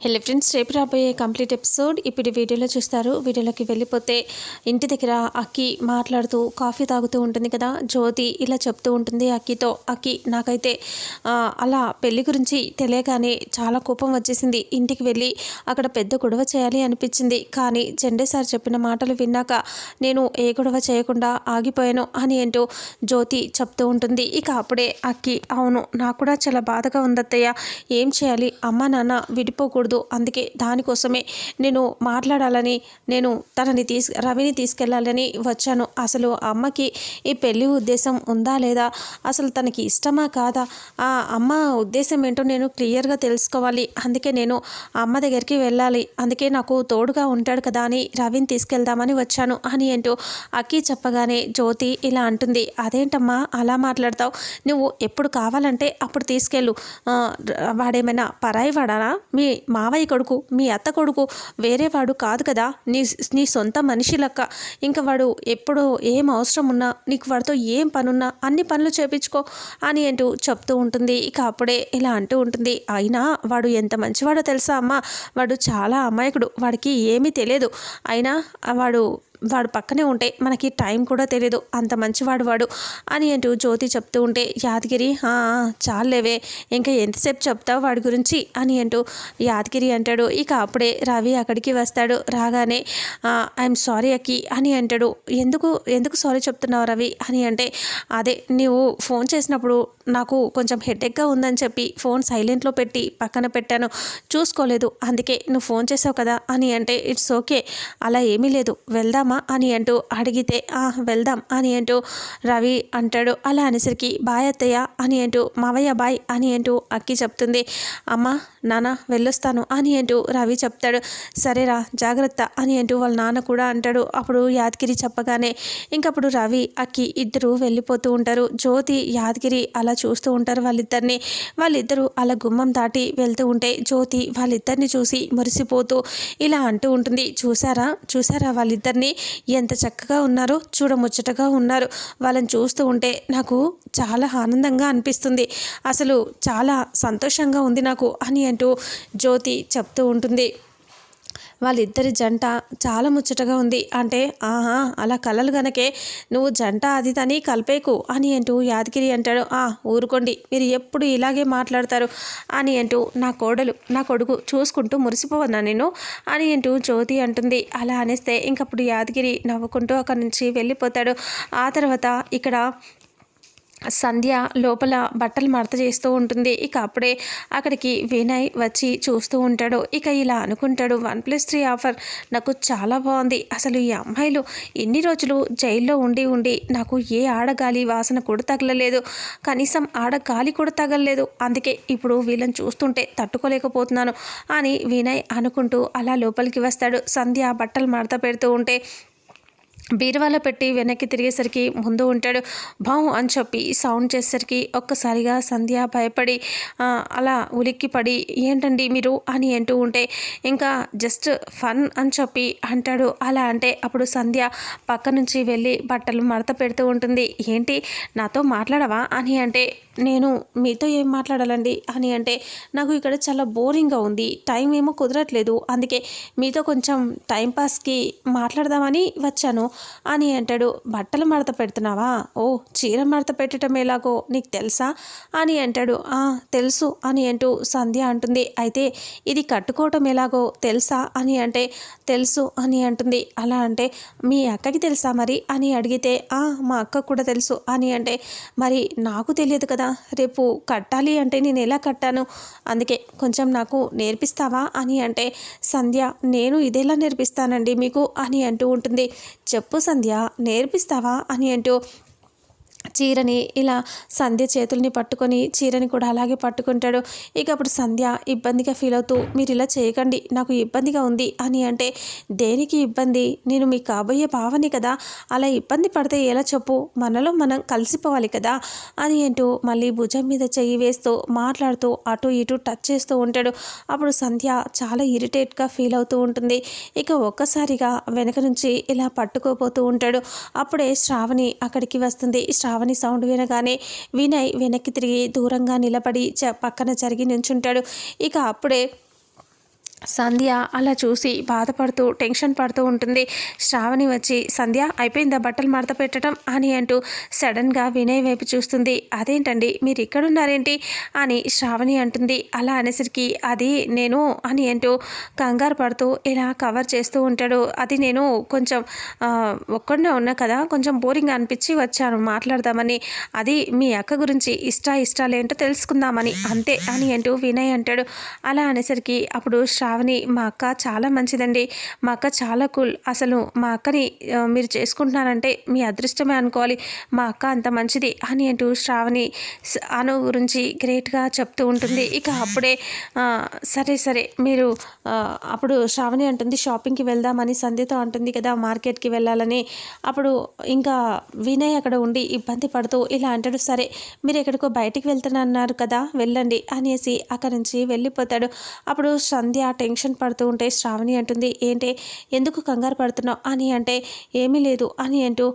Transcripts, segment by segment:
Hello friends రేపు రాబోయే complete episode ఇప్పుడు వీడియోలో చూస్తారు. వీడియోలోకి వెళ్ళిపోతే ఇంటి దగ్గర అక్కి మాట్లాడుతూ కాఫీ తాగుతూ ఉంటుంది కదా. జ్యోతి ఇలా చెప్తూ ఉంటుంది అక్కితో. అక్కి నాకైతే అలా పెళ్ళి గురించి తెలియగానే చాలా కోపం వచ్చేసింది. ఇంటికి వెళ్ళి అక్కడ పెద్ద గొడవ చేయాలి అనిపించింది. కానీ జెండే సార్ చెప్పిన మాటలు విన్నాక నేను ఏ గొడవ చేయకుండా ఆగిపోయాను అని ఏంటో జ్యోతి చెప్తూ ఉంటుంది. ఇక అప్పుడే అక్కి అవును నాకు కూడా చాలా బాధగా ఉందత్తయ్య. ఏం చేయాలి? అమ్మ నాన్న విడిపోకూడదు. అందుకే దానికోసమే నేను మాట్లాడాలని నేను తనని తీసు రవిని తీసుకెళ్ళాలని వచ్చాను. అసలు అమ్మకి ఈ పెళ్ళి ఉద్దేశం ఉందా లేదా? అసలు తనకి ఇష్టమా కాదా? ఆ అమ్మ ఉద్దేశం ఏంటో నేను క్లియర్గా తెలుసుకోవాలి. అందుకే నేను అమ్మ దగ్గరికి వెళ్ళాలి. అందుకే నాకు తోడుగా ఉంటాడు కదా అని రవిని తీసుకెళ్దామని వచ్చాను. అని ఏంటో అక్కి చెప్పగానే జ్యోతి ఇలా అంటుంది. అదేంటమ్మా? అలా మాట్లాడతావు? నువ్వు ఎప్పుడు కావాలంటే అప్పుడు తీసుకెళ్ళు. వాడేమైనా పరాయి వాడానా? మీ మావయ్య కొడుకు మీ అత్త కొడుకు వేరే వాడు కాదు కదా. నీ నీ సొంత మనిషి లెక్క. ఇంకా వాడు ఎప్పుడు ఏం అవసరం ఉన్నా నీకు వాడితో ఏం పనున్నా అన్ని పనులు చేపించుకో అని అంటూ చెప్తూ ఉంటుంది. ఇక అప్పుడే ఇలా అంటూ ఉంటుంది. అయినా వాడు ఎంత మంచివాడో తెలుసా అమ్మ? వాడు చాలా అమాయకుడు. వాడికి ఏమీ తెలియదు. అయినా వాడు వాడు పక్కనే ఉంటే మనకి టైం కూడా తెలియదు అంత మంచివాడు వాడు అని అంటూ జ్యోతి చెప్తూ ఉంటే యాదగిరి చాలేవే ఇంకా ఎంతసేపు చెప్తావు వాడి గురించి? అని అంటూ యాదగిరి అంటాడు. ఇక అప్పుడే రవి అక్కడికి వస్తాడు. రాగానే ఐఎమ్ సారీ అక్కి అని అంటాడు. ఎందుకు ఎందుకు సారీ చెప్తున్నావు రవి? అని అంటే అదే నీవు ఫోన్ చేసినప్పుడు నాకు కొంచెం హెడేక్గా ఉందని చెప్పి ఫోన్ సైలెంట్లో పెట్టి పక్కన పెట్టాను. చూసుకోలేదు. అందుకే నువ్వు ఫోన్ చేసావు కదా అని అంటే ఇట్స్ ఓకే. అలా ఏమీ లేదు. వెళ్దామా? అని అంటూ అడిగితే వెళ్దాం. అని అంటూ రవి అంటాడు. అలా అనేసరికి బాయ్ అత్తయ్య అని అంటూ మావయ్య బాయ్ అని అంటూ అక్కి చెప్తుంది. అమ్మ నాన్న వెళ్ళొస్తాను అని అంటూ రవి చెప్తాడు. సరేరా జాగ్రత్త అని అంటూ వాళ్ళ నాన్న కూడా అంటాడు. అప్పుడు యాదగిరి చెప్పగానే ఇంకప్పుడు రవి అక్కి ఇద్దరు వెళ్ళిపోతూ ఉంటారు. జ్యోతి యాదగిరి అలా చూస్తూ ఉంటారు వాళ్ళిద్దరిని. వాళ్ళిద్దరూ అలా గుమ్మం దాటి వెళ్తూ ఉంటే జ్యోతి వాళ్ళిద్దరిని చూసి మురిసిపోతూ ఇలా అంటూ ఉంటుంది. చూసారా చూసారా వాళ్ళిద్దరిని? ఎంత చక్కగా ఉన్నారో చూడముచ్చటగా ఉన్నారు. వాళ్ళని చూస్తూ ఉంటే నాకు చాలా ఆనందంగా అనిపిస్తుంది. అసలు చాలా సంతోషంగా ఉంది నాకు అని అంటూ జ్యోతి చెప్తూ ఉంటుంది. వాళ్ళిద్దరి జంట చాలా ముచ్చటగా ఉంది. అంటే ఆహా అలా కలలు గనకే నువ్వు జంట అది తని కలిపేకు అని అంటూ యాదగిరి అంటాడు. ఆ ఊరుకోండి మీరు ఎప్పుడు ఇలాగే మాట్లాడతారు అని అంటూ నా కోడలు నా కొడుకు చూసుకుంటూ మురిసిపోవన్నా నేను అని అంటూ జ్యోతి అంటుంది. అలా అనేస్తే ఇంకప్పుడు యాదగిరి నవ్వుకుంటూ అక్కడి నుంచి వెళ్ళిపోతాడు. ఆ తర్వాత ఇక్కడ సంధ్య లోపల బట్టలు మడత చేస్తూ ఉంటుంది. ఇక అప్పుడే అక్కడికి వినయ్ వచ్చి చూస్తూ ఉంటాడు. ఇక ఇలా అనుకుంటాడు వన్ ప్లస్ త్రీ ఆఫర్ నాకు చాలా బాగుంది. అసలు ఈ అమ్మాయిలు ఎన్ని రోజులు జైల్లో ఉండి ఉండి నాకు ఏ ఆడగాలి వాసన కూడా తగలలేదు. కనీసం ఆడగాలి కూడా తగలలేదు. అందుకే ఇప్పుడు వీళ్ళని చూస్తుంటే తట్టుకోలేకపోతున్నాను అని వినయ్ అనుకుంటూ అలా లోపలికి వస్తాడు. సంధ్య బట్టలు మడత పెడుతూ ఉంటే బీరువాలో పెట్టి వెనక్కి తిరిగేసరికి ముందు ఉంటాడు. బావు అని చెప్పి సౌండ్ చేసేసరికి ఒక్కసారిగా సంధ్య భయపడి అలా ఉలిక్కి పడి ఏంటండి మీరు? అని అంటూ ఉంటే ఇంకా జస్ట్ ఫన్ అని చెప్పి అంటాడు. అలా అంటే అప్పుడు సంధ్య పక్క నుంచి వెళ్ళి బట్టలు మడత పెడుతూ ఉంటుంది. ఏంటి నాతో మాట్లాడవా? అని అంటే నేను మీతో ఏం మాట్లాడాలండి? అని అంటే నాకు ఇక్కడ చాలా బోరింగ్గా ఉంది. టైం ఏమో కుదరట్లేదు. అందుకే మీతో కొంచెం టైంపాస్కి మాట్లాడదామని వచ్చాను. అని అంటాడు. బట్టలు మడత పెడుతున్నావా? ఓ చీర మడత పెట్టడం ఎలాగో నీకు తెలుసా? అని అంటాడు. "ఆ, తెలుసు అని అంటూ సంధ్య అంటుంది. అయితే ఇది కట్టుకోవటం ఎలాగో తెలుసా అని అంటే తెలుసు అని అంటుంది. అలా అంటే మీ అక్కకి తెలుసా మరి? అని అడిగితే "ఆ, మా అక్కకు కూడా తెలుసు అని అంటే మరి నాకు తెలియదు కదా. రేపు కట్టాలి అంటే నేను ఎలా కట్టాను? అందుకే కొంచెం నాకు నేర్పిస్తావా? అని అంటే సంధ్య నేను ఇదేలా నేర్పిస్తానండి మీకు అని అంటూ ఉంటుంది. చెప్పు సంధ్య నేర్పిస్తావా అని అంటూ చీరని ఇలా సంధ్య చేతుల్ని పట్టుకొని చీరని కూడా అలాగే పట్టుకుంటాడు. ఇక అప్పుడు సంధ్య ఇబ్బందిగా ఫీల్ అవుతూ మీరు ఇలా చేయకండి నాకు ఇబ్బందిగా ఉంది అని అంటే దేనికి ఇబ్బంది? నేను మీ కాబోయే భావని కదా. అలా ఇబ్బంది పడితే ఎలా చెప్పు? మనలో మనం కలిసిపోవాలి కదా అని అంటూ మళ్ళీ భుజం మీద చెయ్యి వేస్తూ మాట్లాడుతూ అటు ఇటు టచ్ చేస్తూ ఉంటాడు. అప్పుడు సంధ్య చాలా ఇరిటేట్గా ఫీల్ అవుతూ ఉంటుంది. ఇక ఒక్కసారిగా వెనక నుంచి ఇలా పట్టుకోపోతూ ఉంటాడు. అప్పుడే శ్రావణి అక్కడికి వస్తుంది. శ్రావణి సౌండ్ వినగానే వినయ్ వెనక్కి తిరిగి దూరంగా నిలబడి చ పక్కన జరిగి నించుంటాడు. ఇక అప్పుడే సంధ్య అలా చూసి బాధపడుతూ టెన్షన్ పడుతూ ఉంటుంది. శ్రావణి వచ్చి సంధ్య అయిపోయిందా బట్టలు మడత పెట్టడం అని అంటూ సడన్గా వినయ్ వైపు చూస్తుంది. అదేంటండి మీరు ఇక్కడున్నారేంటి? అని శ్రావణి అంటుంది. అలా అనేసరికి అది నేను అని అంటూ కంగారు పడుతూ ఇలా కవర్ చేస్తూ ఉంటాడు. అది నేను కొంచెం ఒక్కడనే ఉన్నా కదా కొంచెం బోరింగ్ అనిపించి వచ్చాను మాట్లాడదామని. అది మీ అక్క గురించి ఇష్ట ఇష్టాలు ఏంటో తెలుసుకుందామని అంతే అని అంటూ వినయ్ అంటాడు. అలా అనేసరికి అప్పుడు శ్రా శ్రావణి మా అక్క చాలా మంచిదండి. మా అక్క చాలా కూల్. అసలు మా అక్కని మీరు చేసుకుంటున్నారంటే మీ అదృష్టమే అనుకోవాలి. మా అక్క అంత మంచిది అని అంటూ శ్రావణి అను గురించి గ్రేట్గా చెప్తూ ఉంటుంది. ఇక అప్పుడే సరే సరే మీరు అప్పుడు శ్రావణి అంటుంది షాపింగ్కి వెళ్దామని సంధ్యతో అంటుంది కదా మార్కెట్కి వెళ్ళాలని. అప్పుడు ఇంకా వినయ్ అక్కడ ఉండి ఇబ్బంది పడుతూ ఇలా అంటాడు సరే మీరు ఎక్కడికో బయటికి వెళ్తున్నారు కదా వెళ్ళండి అనేసి అక్కడి నుంచి వెళ్ళిపోతాడు. అప్పుడు సంధ్య టెన్షన్ పడుతూ ఉంటే శ్రావణి అంటుంది ఏంటి ఎందుకు కంగారు పడుతున్నావు? అని అంటే ఏమీ లేదు అని అంటూ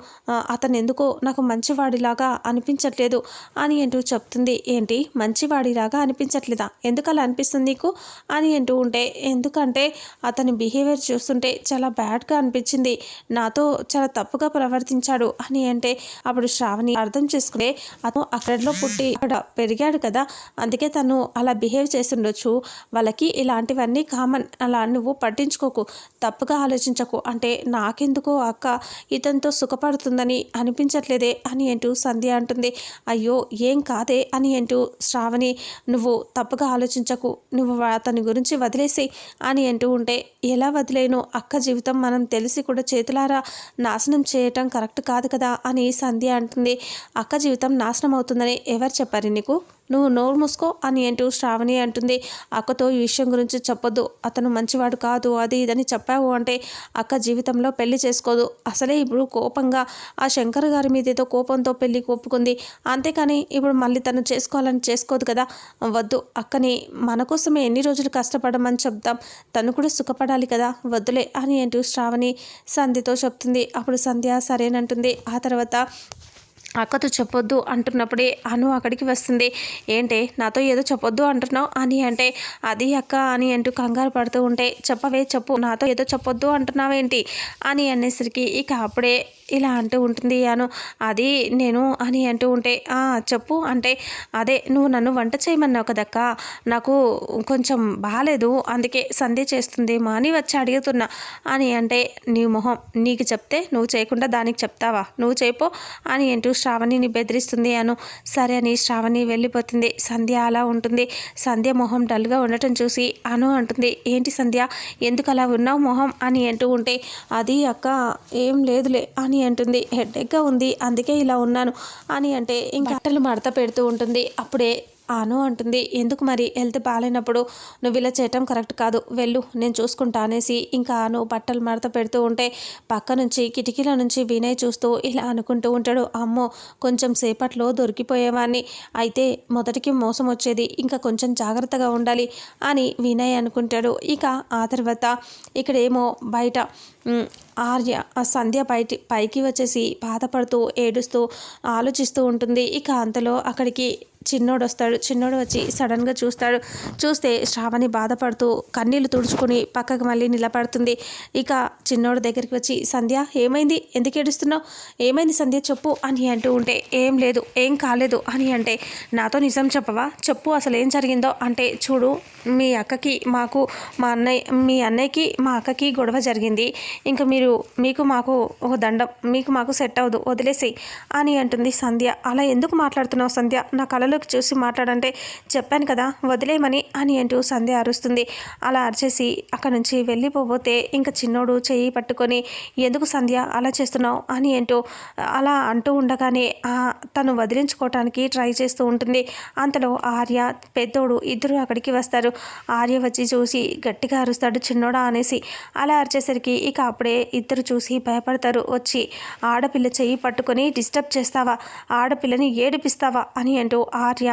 అతను ఎందుకో నాకు మంచివాడిలాగా అనిపించట్లేదు అని అంటూ చెప్తుంది. ఏంటి మంచివాడిలాగా అనిపించట్లేదా? ఎందుకు అలా అనిపిస్తుంది నీకు? అని అంటూ ఉంటే ఎందుకంటే అతని బిహేవియర్ చూస్తుంటే చాలా బ్యాడ్గా అనిపించింది. నాతో చాలా తప్పుగా ప్రవర్తించాడు అని అంటే అప్పుడు శ్రావణి అర్థం చేసుకునే అతను అక్కడలో పుట్టి అక్కడ పెరిగాడు కదా అందుకే తను అలా బిహేవ్ చేస్తుండొచ్చు. వాళ్ళకి ఇలాంటివన్నీ కామన్ అలా నువ్వు పట్టించుకోకు తప్పుగా ఆలోచించకు. అంటే నాకెందుకో అక్క ఇతనితో సుఖపడుతుందని అనిపించట్లేదే అని అంటూ సంధ్య అంటుంది. అయ్యో ఏం కాదే అని అంటూ శ్రావణి నువ్వు తప్పుగా ఆలోచించకు నువ్వు అతని గురించి వదిలేసి అని అంటూ ఉంటే ఎలా వదిలేను? అక్క జీవితం మనం తెలిసి కూడా చేతులారా నాశనం చేయటం కరెక్ట్ కాదు కదా అని సంధ్య అంటుంది. అక్క జీవితం నాశనం అవుతుందని ఎవరు చెప్పారు నీకు? నువ్వు నోరు మూసుకో అని అంటూ శ్రావణి అంటుంది. అక్కతో ఈ విషయం గురించి చెప్పొద్దు. అతను మంచివాడు కాదు అది ఇదని చెప్పావు అంటే అక్క జీవితంలో పెళ్ళి చేసుకోదు. అసలే ఇప్పుడు కోపంగా ఆ శంకర్ గారి మీద ఏదో కోపంతో పెళ్ళి ఒప్పుకుంది. అంతేకాని ఇప్పుడు మళ్ళీ తను చేసుకోవాలని చేసుకోదు కదా. వద్దు అక్కని మన కోసమే ఎన్ని రోజులు కష్టపడమని చెప్తాం తను కూడా సుఖపడాలి కదా. వద్దులే అని అంటూ శ్రావణి సంధ్యతో చెప్తుంది. అప్పుడు సంధ్య సరేనంటుంది. ఆ తర్వాత అక్కతో చెప్పొద్దు అంటున్నప్పుడే అను అక్కడికి వస్తుంది. ఏంటే నాతో ఏదో చెప్పొద్దు అంటున్నావు? అని అంటే అది అక్క అని అంటూ కంగారు పడుతూ ఉంటే చెప్పవే చెప్పు నాతో ఏదో చెప్పొద్దు అంటున్నావేంటి? అని అనేసరికి ఇక అప్పుడే ఇలా అంటూ ఉంటుంది అను. అది నేను అని అంటూ ఉంటే చెప్పు. అంటే అదే నువ్వు నన్ను వంట చేయమన్నావు కదక్క. నాకు కొంచెం బాగాలేదు అందుకే సంధి చేస్తుంది. మా అని వచ్చి అడుగుతున్నా. అని అంటే నీ మొహం నీకు చెప్తే నువ్వు చేయకుండా దానికి చెప్తావా? నువ్వు చేపో అని అంటూ శ్రావణిని బెదిరిస్తుంది అను. సరే అని శ్రావణి వెళ్ళిపోతుంది. సంధ్య అలా ఉంటుంది. సంధ్య మొహం డల్గా ఉండటం చూసి అను అంటుంది ఏంటి సంధ్య? ఎందుకు అలా ఉన్నావు మొహం? అని అంటూ ఉంటే అది అక్క ఏం లేదులే అని అంటుంది. హెడ్ఏక్గా ఉంది అందుకే ఇలా ఉన్నాను అని అంటే ఇంకా బట్టలు మడత పెడుతూ ఉంటుంది. అప్పుడే అను అంటుంది. ఎందుకు మరి? హెల్త్ బాగాలేనప్పుడు నువ్వు ఇలా చేయటం కరెక్ట్ కాదు. వెళ్ళు నేను చూసుకుంటా అనేసి ఇంకా అను బట్టలు మడత పెడుతూ ఉంటే పక్క నుంచి కిటికీల నుంచి వినయ్ చూస్తూ ఇలా అనుకుంటూ ఉంటాడు. అమ్మో కొంచెం సేపట్లో దొరికిపోయేవాడిని అయితే మొదటికి మోసం వచ్చేది ఇంకా కొంచెం జాగ్రత్తగా ఉండాలి అని వినయ్ అనుకుంటాడు. ఇక ఆ తర్వాత ఇక్కడేమో బయట ఆర్య సంధ్య బయటి పైకి వచ్చేసి బాధపడుతూ ఏడుస్తూ ఆలోచిస్తూ ఉంటుంది. ఇక అంతలో అక్కడికి చిన్నోడు వస్తాడు చిన్నోడు వచ్చి సడన్గా చూస్తాడు. చూస్తే శ్రావణి బాధపడుతూ కన్నీళ్ళు తుడుచుకుని పక్కకు మళ్ళీ నిలబడుతుంది. ఇక చిన్నోడు దగ్గరికి వచ్చి సంధ్య ఏమైంది? ఎందుకు ఏడుస్తున్నావు? ఏమైంది సంధ్య? చెప్పు అని అంటూ ఉంటే ఏం లేదు ఏం కాలేదు అని అంటే నాతో నిజం చెప్పవా? చెప్పు అసలు ఏం జరిగిందో అంటే చూడు మీ అక్కకి మాకు మా అన్నయ్య మీ అన్నయ్యకి మా అక్కకి గొడవ జరిగింది. ఇంకా మీరు మీకు మాకు ఒక దండం మీకు మాకు సెట్ అవ్వదు వదిలేసి అని అంటుంది సంధ్య. అలా ఎందుకు మాట్లాడుతున్నావు సంధ్య? నా కళలోకి చూసి మాట్లాడంటే చెప్పాను కదా వదిలేయమని అని అంటూ సంధ్య అరుస్తుంది. అలా అరిచేసి అక్కడి నుంచి వెళ్ళిపోతే ఇంకా చిన్నోడు చేయి పట్టుకొని ఎందుకు సంధ్య అలా చేస్తున్నావు? అని అంటూ అలా అంటూ ఉండగానే తను వదిలించుకోవటానికి ట్రై చేస్తూ ఉంటుంది. అంతలో ఆర్య పెద్దోడు ఇద్దరు అక్కడికి వస్తారు. ఆర్య వచ్చి చూసి గట్టిగా అరుస్తాడు చిన్నోడా అనేసి. అలా అరిచేసరికి ఇక అప్పుడే ఇద్దరు చూసి భయపడతారు. వచ్చి ఆడపిల్ల చెయ్యి పట్టుకొని డిస్టర్బ్ చేస్తావా? ఆడపిల్లని ఏడిపిస్తావా? అని అంటూ ఆర్య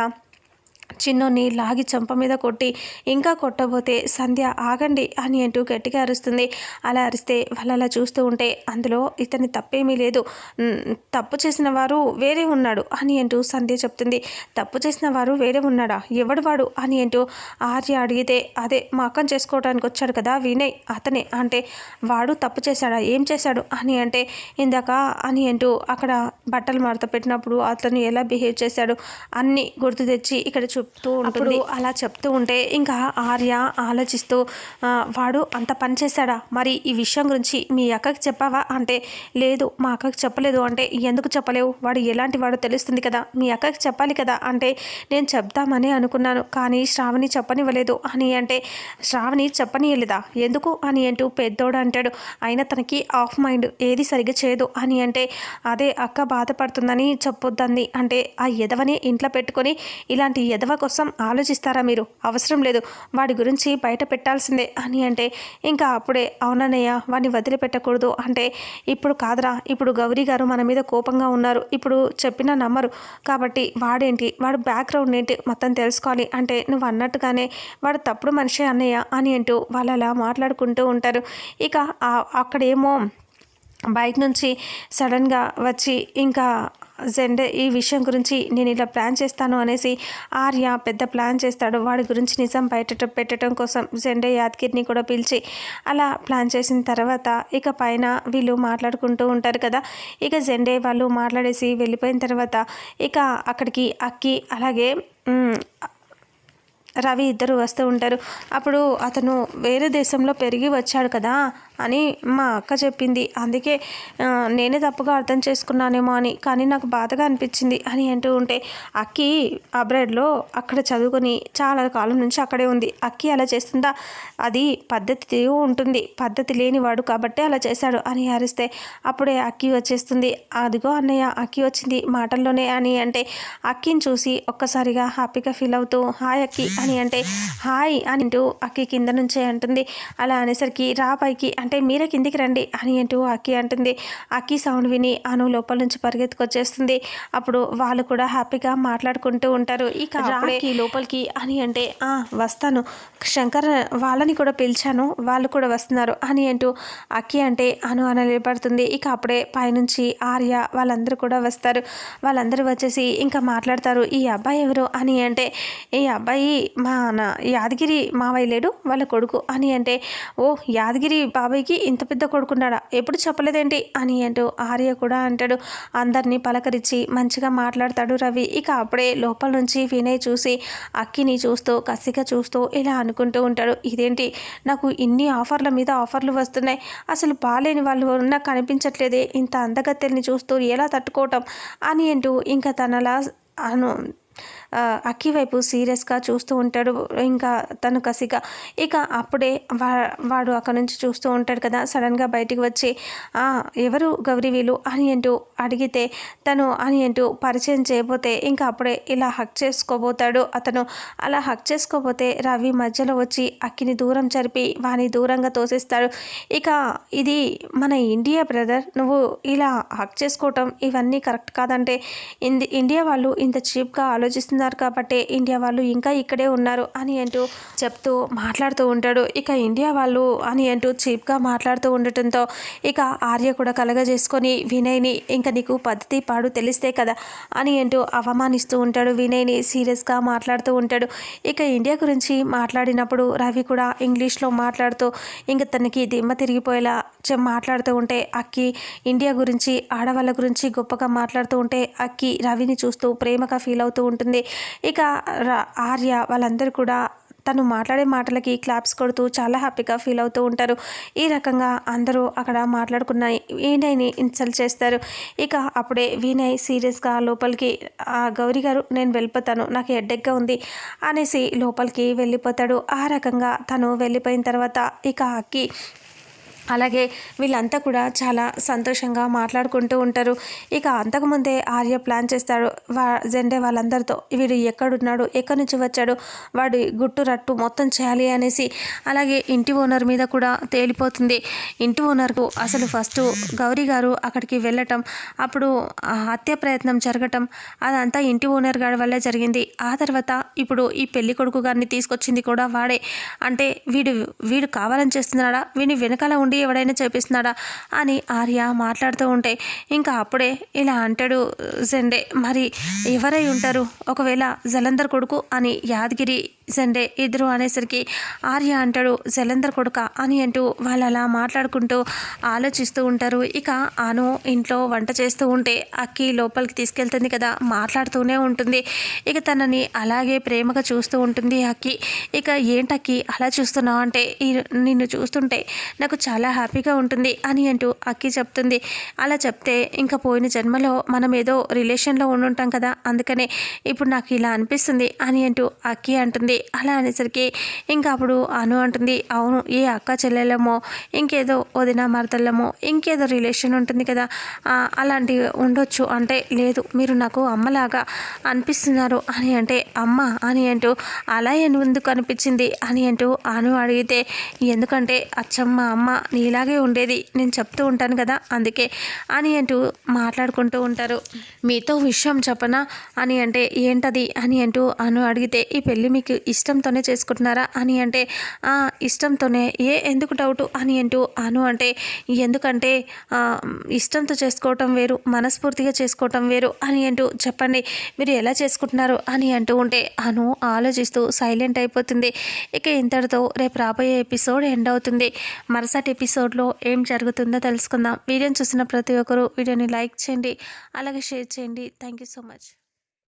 చిన్నోని లాగి చంప మీద కొట్టి ఇంకా కొట్టబోతే సంధ్య ఆగండి అని అంటూ గట్టిగా అరుస్తుంది. అలా అరిస్తే వాళ్ళు అలా చూస్తూ ఉంటే అందులో ఇతని తప్పేమీ లేదు. తప్పు చేసిన వారు వేరే ఉన్నాడు అని అంటూ సంధ్య చెప్తుంది. తప్పు చేసిన వారు వేరే ఉన్నాడా? ఎవడు వాడు? అని అంటూ ఆర్య అడిగితే అదే మా అక్కను చేసుకోవడానికి వచ్చాడు కదా వినయ్ అతనే. అంటే వాడు తప్పు చేశాడా? ఏం చేశాడు? అని అంటే ఇందాక అని అంటూ అక్కడ బట్టలు మడత పెట్టినప్పుడు అతను ఎలా బిహేవ్ చేశాడు అన్నీ గుర్తు తెచ్చి ఇక్కడ చూ చెప్తూ ఉంటుంది. అలా చెప్తూ ఉంటే ఇంకా ఆర్య ఆలోచిస్తూ వాడు అంత పని చేశాడా? మరి ఈ విషయం గురించి మీ అక్కకి చెప్పావా? అంటే లేదు మా అక్కకి చెప్పలేదు. అంటే ఎందుకు చెప్పలేవు? వాడు ఎలాంటి వాడో తెలుస్తుంది కదా మీ అక్కకి చెప్పాలి కదా. అంటే నేను చెప్దామని అనుకున్నాను కానీ శ్రావణి చెప్పనివ్వలేదు. అని అంటే శ్రావణి చెప్పనియలేదా? ఎందుకు? అని అంటూ పెద్దోడు అంటాడు. అయినా తనకి ఆఫ్ మైండ్ ఏది సరిగ్గా చేయదు అని అంటే అదే అక్క బాధపడుతుందని చెప్పొద్దంది. అంటే ఆ ఎదవని ఇంట్లో పెట్టుకొని ఇలాంటి ఎదవ కోసం ఆలోచిస్తారా మీరు? అవసరం లేదు. వాడి గురించి బయట పెట్టాల్సిందే. అని అంటే ఇంకా అప్పుడే అవునన్నయ్య వాడిని వదిలిపెట్టకూడదు. అంటే ఇప్పుడు కాదురా. ఇప్పుడు గౌరీ గారు మన మీద కోపంగా ఉన్నారు. ఇప్పుడు చెప్పినా నమ్మరు. కాబట్టి వాడేంటి? వాడు బ్యాక్గ్రౌండ్ ఏంటి? మొత్తం తెలుసుకోవాలి. అంటే నువ్వు అన్నట్టుగానే వాడు తప్పుడు మనిషి అన్నయ్య అని అంటూ వాళ్ళు అలా మాట్లాడుకుంటూ ఉంటారు. ఇక అక్కడేమో బయట నుంచి సడన్గా వచ్చి ఇంకా జెండే ఈ విషయం గురించి నేను ఇలా ప్లాన్ చేస్తాను అనేసి ఆర్య పెద్ద ప్లాన్ చేస్తాడు. వాడి గురించి నిజం బయట పెట్టడం కోసం జెండే యాదగిరిని కూడా పిలిచి అలా ప్లాన్ చేసిన తర్వాత ఇక పైన వీళ్ళు మాట్లాడుకుంటూ ఉంటారు కదా. ఇక జెండే వాళ్ళు మాట్లాడేసి వెళ్ళిపోయిన తర్వాత ఇక అక్కడికి అక్కి అలాగే రవి ఇద్దరు వస్తూ ఉంటారు. అప్పుడు అతను వేరే దేశంలో పెరిగి వచ్చాడు కదా అని మా అక్క చెప్పింది. అందుకే నేనే తప్పుగా అర్థం చేసుకున్నానేమో అని కానీ నాకు బాధగా అనిపించింది అని అంటూ ఉంటే అక్కి అబ్రాడ్లో అక్కడ చదువుకొని చాలా కాలం నుంచి అక్కడే ఉంది. అక్కి అలా చేస్తుందా? అది పద్ధతి ఉంటుంది. పద్ధతి లేనివాడు కాబట్టి అలా చేశాడు అని అరిస్తే అప్పుడే అక్కి వచ్చేస్తుంది. అదిగో అన్నయ్య అక్కి వచ్చింది మాటల్లోనే అని అంటే అక్కిని చూసి ఒక్కసారిగా హ్యాపీగా ఫీల్ అవుతూ హాయ్ అక్కి అని అంటే హాయ్ అని అంటూ అక్కి కింద నుంచే అంటుంది. అలా అనేసరికి రా పైకి అంటే మీరే కిందికి రండి అని అంటూ అక్కి అంటుంది. అక్కి సౌండ్ విని అను లోపల నుంచి పరిగెత్తుకొచ్చేస్తుంది. అప్పుడు వాళ్ళు కూడా హ్యాపీగా మాట్లాడుకుంటూ ఉంటారు. ఇక అప్పుడే లోపలికి అని అంటే వస్తాను. శంకర్ వాళ్ళని కూడా పిలిచాను. వాళ్ళు కూడా వస్తున్నారు అని అంటూ అక్కి అంటే అను అనలేపడుతుంది. ఇక అప్పుడే పైనుంచి ఆర్య వాళ్ళందరూ కూడా వస్తారు. వాళ్ళందరూ వచ్చేసి ఇంకా మాట్లాడతారు. ఈ అబ్బాయి ఎవరు? అని అంటే ఈ అబ్బాయి మా నా యాదగిరి మావయ్య లేడు వాళ్ళ కొడుకు. అని అంటే ఓ యాదగిరి బాబాయ్కి ఇంత పెద్ద కొడుకున్నాడా? ఎప్పుడు చెప్పలేదేంటి? అని అంటూ ఆర్య కూడా అంటాడు. అందరినీ పలకరించి మంచిగా మాట్లాడతాడు రవి. ఇక అప్పుడే లోపల నుంచి వినయ్ చూసి అక్కిని చూస్తూ కసిగా చూస్తూ ఇలా అనుకుంటూ ఉంటాడు. ఇదేంటి? నాకు ఇన్ని ఆఫర్ల మీద ఆఫర్లు వస్తున్నాయి. అసలు బాలేని వాళ్ళు నాకు కనిపించట్లేదే. ఇంత అందగత్తెల్ని చూస్తూ ఎలా తట్టుకోవటం? అని అంటూ ఇంకా తనలా అను అక్కి వైపు సీరియస్గా చూస్తూ ఉంటాడు. ఇంకా తను కసిగా ఇక అప్పుడే వా వాడు అక్కడ నుంచి చూస్తూ ఉంటాడు కదా. సడన్గా బయటికి వచ్చి ఎవరు గౌరీ వీలు? అని అంటూ అడిగితే తను అని అంటూ పరిచయం చేయబోతే ఇంకా అప్పుడే ఇలా హక్ చేసుకోబోతాడు. అతను అలా హక్ చేసుకోబోతే రవి మధ్యలో వచ్చి అక్కిని దూరం జరిపి వాని దూరంగా తోసిస్తాడు. ఇక ఇది మన ఇండియా బ్రదర్ నువ్వు ఇలా హక్ చేసుకోవటం ఇవన్నీ కరెక్ట్ కాదంటే ఇండియా వాళ్ళు ఇంత చీప్గా ఆలోచిస్తున్నారు కాబట్టి ఇండియా వాళ్ళు ఇంకా ఇక్కడే ఉన్నారు అని అంటూ చెప్తూ మాట్లాడుతూ ఉంటాడు. ఇక ఇండియా వాళ్ళు అని అంటూ చీప్గా మాట్లాడుతూ ఉండటంతో ఇక ఆర్య కూడా కలగజేసుకొని వినయ్ని ఇంకా నీకు పద్ధతి పాడు తెలిస్తే కదా అని అంటూ అవమానిస్తూ ఉంటాడు. వినయ్ని సీరియస్గా మాట్లాడుతూ ఉంటాడు. ఇక ఇండియా గురించి మాట్లాడినప్పుడు రవి కూడా ఇంగ్లీష్లో మాట్లాడుతూ ఇంకా తనకి దిమ్మ తిరిగిపోయేలా మాట్లాడుతూ ఉంటే అక్కి ఇండియా గురించి ఆడవాళ్ళ గురించి గొప్పగా మాట్లాడుతూ ఉంటే అక్కి రవిని చూస్తూ ప్రేమగా ఫీల్ అవుతూ ఉంటుంది. ఇక ఆర్య వాళ్ళందరూ కూడా తను మాట్లాడే మాటలకి క్లాప్స్ కొడుతూ చాలా హ్యాపీగా ఫీల్ అవుతూ ఉంటారు. ఈ రకంగా అందరూ అక్కడ మాట్లాడుకున్న వీనయ్ని ఇన్సల్ట్ చేస్తారు. ఇక అప్పుడే వీనయ్ సీరియస్గా లోపలికి గౌరీ గారు నేను వెళ్ళిపోతాను నాకు హెడ్డెక్గా ఉంది అనేసి లోపలికి వెళ్ళిపోతాడు. ఆ రకంగా తను వెళ్ళిపోయిన తర్వాత ఇక అక్కి అలాగే వీళ్ళంతా కూడా చాలా సంతోషంగా మాట్లాడుకుంటూ ఉంటారు. ఇక అంతకుముందే ఆర్య ప్లాన్ చేస్తాడు. వా జెండే వాళ్ళందరితో వీడు ఎక్కడున్నాడు ఎక్కడి నుంచి వచ్చాడు వాడి గుట్టు రట్టు మొత్తం చేయాలి అనేసి అలాగే ఇంటి ఓనర్ మీద కూడా తేలిపోతుంది. ఇంటి ఓనర్కు అసలు ఫస్ట్ గౌరీ గారు అక్కడికి వెళ్ళటం అప్పుడు ఆ హత్య ప్రయత్నం జరగటం అదంతా ఇంటి ఓనర్ గారి వల్లే జరిగింది. ఆ తర్వాత ఇప్పుడు ఈ పెళ్ళి కొడుకు గారిని తీసుకొచ్చింది కూడా వాడే. అంటే వీడు వీడు కావాలని చేస్తున్నాడా? వీడిని వెనకాల ఉండి ఎవడైనా చేపిస్తున్నాడా అని ఆర్య మాట్లాడుతూ ఉంటే ఇంకా అప్పుడే ఇలా అంటాడు జెండే మరి ఎవరై ఉంటారు? ఒకవేళ జలంధర్ కొడుకు అని యాదగిరి జెండే ఇద్దరు అనేసరికి ఆర్య అంటాడు జలంధర్ కొడుక అని అంటూ వాళ్ళు అలా మాట్లాడుకుంటూ ఆలోచిస్తూ ఉంటారు. ఇక అను ఇంట్లో వంట చేస్తూ ఉంటే అక్కి లోపలికి తీసుకెళ్తుంది కదా మాట్లాడుతూనే ఉంటుంది. ఇక తనని అలాగే ప్రేమగా చూస్తూ ఉంటుంది అక్కి. ఇక ఏంటక్కి అలా చూస్తున్నావు? అంటే ఈ నిన్ను చూస్తుంటే నాకు చాలా హ్యాపీగా ఉంటుంది అని అంటూ అక్కి చెప్తుంది. అలా చెప్తే ఇంకా పోయిన జన్మలో మనం ఏదో రిలేషన్లో ఉండుంటాం కదా అందుకనే ఇప్పుడు నాకు ఇలా అనిపిస్తుంది అని అంటూ అక్కి అంటుంది. అలా అనేసరికి ఇంకా అప్పుడు అను అంటుంది అవును ఏ అక్క చెల్లెలమో ఇంకేదో వదిన మరదళ్ళమో ఇంకేదో రిలేషన్ ఉంటుంది కదా అలాంటి అలాంటివి ఉండొచ్చు అంటే లేదు మీరు నాకు అమ్మలాగా అనిపిస్తున్నారు అని అంటే అమ్మ అని అంటూ అలా ఎందుకు అనిపించింది అని అంటూ అను అడిగితే ఎందుకంటే అచ్చమ్మ అమ్మ నీలాగే ఉండేది. నేను చెప్తూ ఉంటాను కదా అందుకే అని అంటూ మాట్లాడుకుంటూ ఉంటారు. మీతో విషయం చెప్పనా? అని అంటే ఏంటది? అని అంటూ అను అడిగితే ఈ పెళ్ళి మీకు ఇష్టంతోనే చేసుకుంటున్నారా? అని అంటే "ఆ, ఇష్టంతోనే. ఏ ఎందుకు డౌట్? అని అంటూ అను అంటే ఎందుకంటే ఇష్టంతో చేసుకోవటం వేరు మనస్ఫూర్తిగా చేసుకోవటం వేరు అని అంటూ చెప్పండి మీరు ఎలా చేసుకుంటున్నారు? అని అంటూ ఉంటే అను ఆలోచిస్తూ సైలెంట్ అయిపోతుంది. ఇక ఇంతటితో రేపు రాబోయే ఎపిసోడ్ ఎండ్ అవుతుంది. మరుసటి ఎపిసోడ్లో ఏం జరుగుతుందో తెలుసుకుందాం. వీడియోని చూసిన ప్రతి ఒక్కరూ వీడియోని లైక్ చేయండి అలాగే షేర్ చేయండి. Thank you so much.